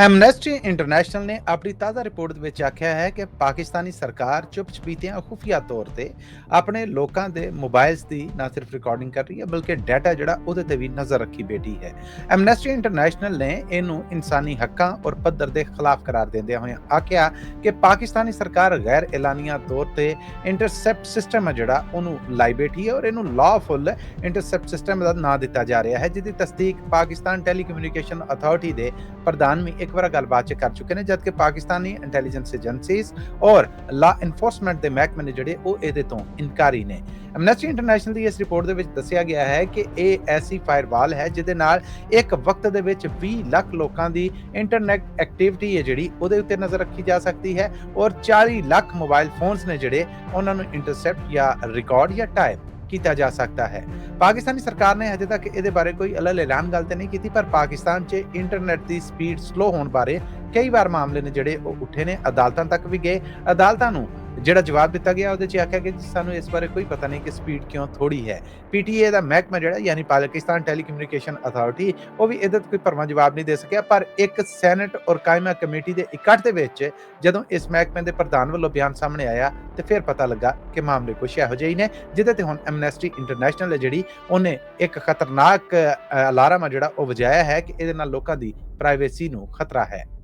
Amnesty international ਨੇ ਆਪਣੀ ਤਾਜ਼ਾ ਰਿਪੋਰਟ ਦੇ ਵਿੱਚ ਆਖਿਆ ਹੈ ਕਿ ਪਾਕਿਸਤਾਨੀ ਸਰਕਾਰ ਚੁੱਪ-ਚਪੀਤਿਆਂ ਖੁਫੀਆ ਤੌਰ ਤੇ ਆਪਣੇ ਲੋਕਾਂ ਦੇ ਮੋਬਾਈਲਸ ਦੀ ਨਾ ਸਿਰਫ ਰਿਕਾਰਡਿੰਗ ਕਰ ਰਹੀ ਹੈ, ਬਲਕਿ ਡਾਟਾ ਜਿਹੜਾ ਉਹਦੇ ਤੇ ਵੀ ਨਜ਼ਰ ਰੱਖੀ ਬੈਠੀ ਹੈ। ਐਮਨੈਸਟੀ ਇੰਟਰਨੈਸ਼ਨਲ ਨੇ ਇਹਨੂੰ ਇਨਸਾਨੀ ਹੱਕਾਂ ਔਰ ਪੱਧਰ ਦੇ ਖਿਲਾਫ ਕਰਾਰ ਦਿੰਦਿਆਂ ਹੋਇਆਂ ਆਖਿਆ ਕਿ ਪਾਕਿਸਤਾਨੀ ਸਰਕਾਰ ਗੈਰ ਐਲਾਨੀਆ ਤੌਰ ਤੇ ਇੰਟਰਸੈਪਟ ਸਿਸਟਮ ਹੈ ਜਿਹੜਾ ਉਹਨੂੰ ਲਾਈ ਬੈਠੀ ਹੈ ਔਰ ਇਹਨੂੰ ਲਾਫੁੱਲ ਇੰਟਰਸੈਪਟ ਸਿਸਟਮ ਦਾ ਨਾਂ ਦਿੱਤਾ ਜਾ ਰਿਹਾ ਹੈ, ਜਿਹਦੀ ਤਸਦੀਕ ਪਾਕਿਸਤਾਨ ਟੈਲੀਕਮਿਊਨੀਕੇਸ਼ਨ ਅਥਾਰਟੀ ਦੇ ਪ੍ਰਧਾਨ ਵੀ ਇੱਕ ਵਾਰ ਗੱਲਬਾਤ ਚ ਕਰ ਚੁੱਕੇ ਨੇ, ਜਦਕਿ ਪਾਕਿਸਤਾਨੀ ਇੰਟੈਲੀਜੈਂਸ ਏਜੰਸੀਜ਼ ਔਰ ਲਾ ਇਨਫੋਰਸਮੈਂਟ ਦੇ ਮਹਿਕਮੇ ਨੇ ਜਿਹੜੇ, ਉਹ ਇਹਦੇ ਤੋਂ ਇਨਕਾਰੀ ਨੇ। ਐਮਨੈਸਟੀ ਇੰਟਰਨੈਸ਼ਨਲ ਦੀ ਇਸ ਰਿਪੋਰਟ ਦੇ ਵਿੱਚ ਦੱਸਿਆ ਗਿਆ ਹੈ ਕਿ ਇਹ ਐਸੀ ਫਾਇਰਵਾਲ ਹੈ, ਜਿਹਦੇ ਨਾਲ ਇੱਕ ਵਕਤ ਦੇ ਵਿੱਚ 20 ਲੱਖ ਲੋਕਾਂ ਦੀ ਇੰਟਰਨੈਟ ਐਕਟੀਵਿਟੀ ਹੈ ਜਿਹੜੀ, ਉਹਦੇ ਉੱਤੇ ਨਜ਼ਰ ਰੱਖੀ ਜਾ ਸਕਦੀ ਹੈ ਔਰ 40 ਲੱਖ ਮੋਬਾਈਲ ਫੋਨਸ ਨੇ ਜਿਹੜੇ, ਉਹਨਾਂ ਨੂੰ ਇੰਟਰਸੈਪਟ ਜਾਂ ਰਿਕਾਰਡ ਜਾਂ ਟਾਈਪ ਕੀਤਾ ਜਾ ਸਕਦਾ ਹੈ। ਪਾਕਿਸਤਾਨੀ ਸਰਕਾਰ ਨੇ ਹਜੇ ਤੱਕ ਇਹਦੇ ਬਾਰੇ ਕੋਈ ਅਲੱਗ ਐਲਾਨ ਗੱਲ ਤੇ ਨਹੀਂ ਕੀਤੀ, ਪਰ ਪਾਕਿਸਤਾਨ 'ਚ ਇੰਟਰਨੈਟ ਦੀ ਸਪੀਡ ਸਲੋ ਹੋਣ ਬਾਰੇ ਕਈ ਵਾਰ ਮਾਮਲੇ ਨੇ ਜਿਹੜੇ ਉਹ ਉੱਠੇ ਨੇ। ਅਦਾਲਤਾਂ ਤੱਕ ਵੀ ਗਏ। ਅਦਾਲਤਾਂ ਨੂੰ ਜਿਹੜਾ ਜਵਾਬ ਦਿੱਤਾ ਗਿਆ, ਉਹਦੇ 'ਚ ਆਖਿਆ ਗਿਆ ਕਿ ਸਾਨੂੰ ਇਸ ਬਾਰੇ ਕੋਈ ਪਤਾ ਨਹੀਂ ਕਿ ਸਪੀਡ ਕਿਉਂ ਥੋੜੀ ਹੈ। ਪੀਟੀਏ ਦਾ ਮਹਿਕਮਾ ਜਿਹੜਾ, ਯਾਨੀ ਪਾਕਿਸਤਾਨ ਟੈਲੀਕਮਿਊਨੀਕੇਸ਼ਨ ਅਥਾਰਟੀ ਉਹ ਵੀ ਇਹਦੇ ਤੇ ਕੋਈ ਭਰਵਾਂ ਜਵਾਬ ਨਹੀਂ ਦੇ ਸਕਿਆ, ਪਰ ਇੱਕ ਸੈਨੇਟ ਔਰ ਕਾਇਮਾ ਕਮੇਟੀ ਦੇ ਇਕੱਠ ਦੇ ਵਿੱਚ ਜਦੋਂ ਇਸ ਮਹਿਕਮੇ ਦੇ ਪ੍ਰਧਾਨ ਵੱਲੋਂ ਬਿਆਨ ਸਾਹਮਣੇ ਆਇਆ, ਤੇ ਫਿਰ ਪਤਾ ਲੱਗਾ ਕਿ ਮਾਮਲੇ ਕੁਛ ਇਹੋ ਜਿਹੇ ਹੀ ਨੇ, ਜਿਹਦੇ ਤੇ ਹੁਣ ਐਮਨੈਸਟੀ ਇੰਟਰਨੈਸ਼ਨਲ ਹੈ ਜਿਹੜੀ, ਉਹਨੇ ਇੱਕ ਖਤਰਨਾਕ ਅਲਾਰਮ ਆ ਜਿਹੜਾ ਉਹ ਵਜਾਇਆ ਹੈ ਕਿ ਇਹਦੇ ਨਾਲ ਲੋਕਾਂ ਦੀ ਪ੍ਰਾਈਵੇਸੀ ਨੂੰ ਖਤਰਾ ਹੈ।